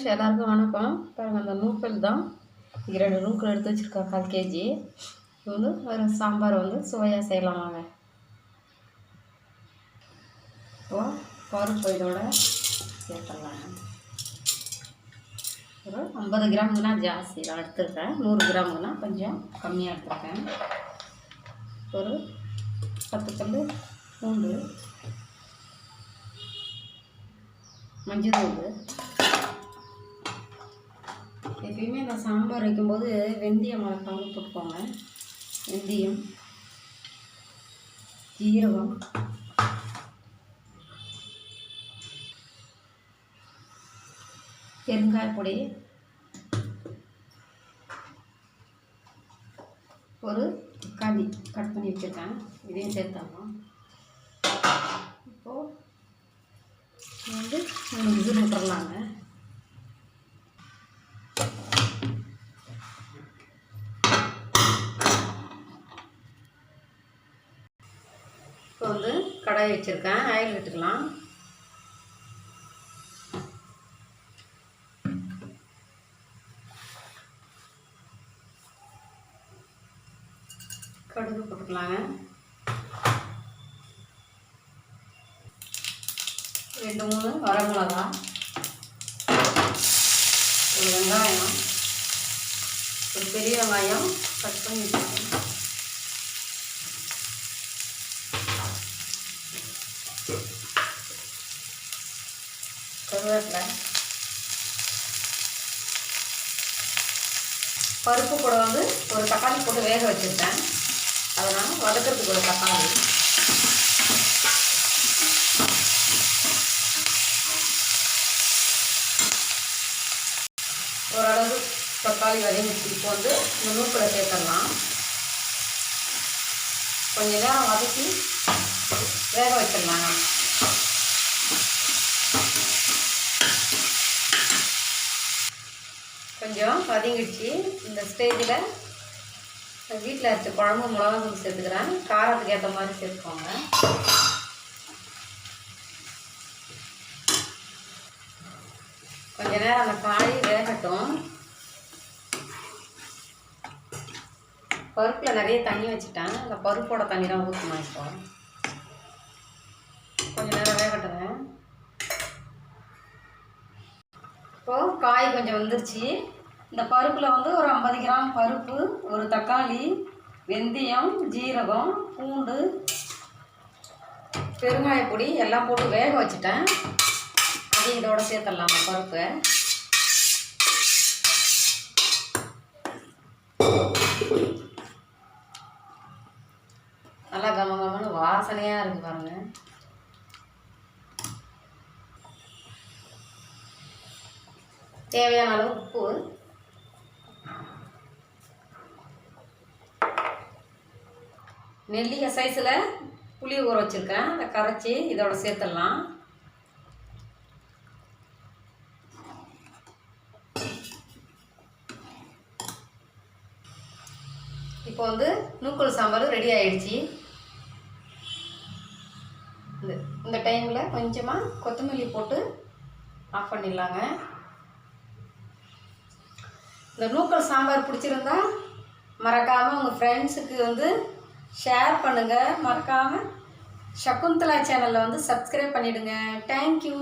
Friends எல்லாருக்கும் வணக்கம். பாருங்கள் அந்த நூக்கல் தான். இரண்டு ரெண்டு நூக்கல் எடுத்து வச்சுருக்கேன் கால் கேஜி. இது வந்து ஒரு சாம்பார் வந்து சுவையாக செய்யலாம் வாங்க. இப்போ பருப்பு இதோட சேர்த்துடலாம். ஒரு ஐம்பது கிராமுக்குனா ஜாஸ்தி நான் எடுத்துருக்கேன். நூறு கிராமுக்குனா கொஞ்சம் கம்மியாக எடுத்துருக்கேன். ஒரு பத்து கல் பூண்டு மஞ்சள் தூள் எப்பயுமே இந்த சாம்பார் வைக்கும்போது வெந்தயம் மறக்காம போட்டுக்கோங்க. வெந்தயம் ஜீரகம். பெருங்காய பொடி. ஒரு தக்காளி கட் பண்ணி வச்சுருக்கேன். இதையும் சேர்த்தாங்க இப்போது வந்து நம்ம விசில் விட்டுறலாங்க. இப்போ வந்து கடாய் வச்சுருக்கேன். ஆயில் விட்டுக்கலாம். கடுகு போட்டுக்கலாங்க. ரெண்டு மூணு வரமிளகா ஒரு வெங்காயம் ஒரு பெரிய வெங்காயம் கட் பண்ணி வச்சுருக்கேன். கருவேப்பிலை பருப்பு கூட வந்து ஒரு தக்காளி போட்டு வேக வச்சுருக்கேன். அதனால் வதக்கிறதுக்கு ஒரு தக்காளி. ஓரளவு தக்காளி வதங்கிச்சு. இப்போ வந்து இந்த நூக்கில் சேர்த்துடலாம். கொஞ்சம் நேரம் வதக்கி வேக வச்சிடலாம் கொஞ்சம் வதங்கிடுச்சு இந்த ஸ்டேஜில் வீட்டில் அரைச்ச குழம்பு மிளகா தூள் சேர்த்துக்கிறேன். காரத்துக்கு ஏற்ற மாதிரி சேர்த்துக்கோங்க. கொஞ்ச நேரம் அந்த காய் வேகட்டும். பருப்பில் நிறைய தண்ணி வச்சுட்டேன் அந்த பருப்போட தண்ணி தான் ஊற்றணும் இப்போ. இப்போது காய் கொஞ்சம் வந்துருச்சு. இந்த பருப்பில் வந்து ஒரு ஐம்பது கிராம் பருப்பு ஒரு தக்காளி வெந்தயம் ஜீரகம் பூண்டு பெருங்காயப்பொடி எல்லாம் போட்டு வேக வச்சுட்டேன். அதையும் இதோட சேர்த்துடலாம் அந்த பருப்பை? நல்லா கம கமன்னு வாசனையாக இருக்குது பாருங்கள் தேவையான அளவு உப்பு. நெல்லிய சைஸில் புளி ஊற வச்சுருக்கேன். அதை கரைச்சி இதோட சேர்த்துடலாம். இப்போ வந்து நூக்கல் சாம்பார் ரெடி ஆயிடுச்சு. இந்த இந்த டைமில் கொஞ்சமாக கொத்தமல்லி போட்டு ஆஃப் பண்ணிடலாங்க. இந்த நூக்கல் சாம்பார் பிடிச்சிருந்தா மறக்காமல் உங்கள் ஃப்ரெண்ட்ஸுக்கு வந்து ஷேர் பண்ணுங்கள் மறக்காமல் சகுந்தலா சேனலில் வந்து சப்ஸ்கிரைப் பண்ணிவிடுங்க தேங்க்யூ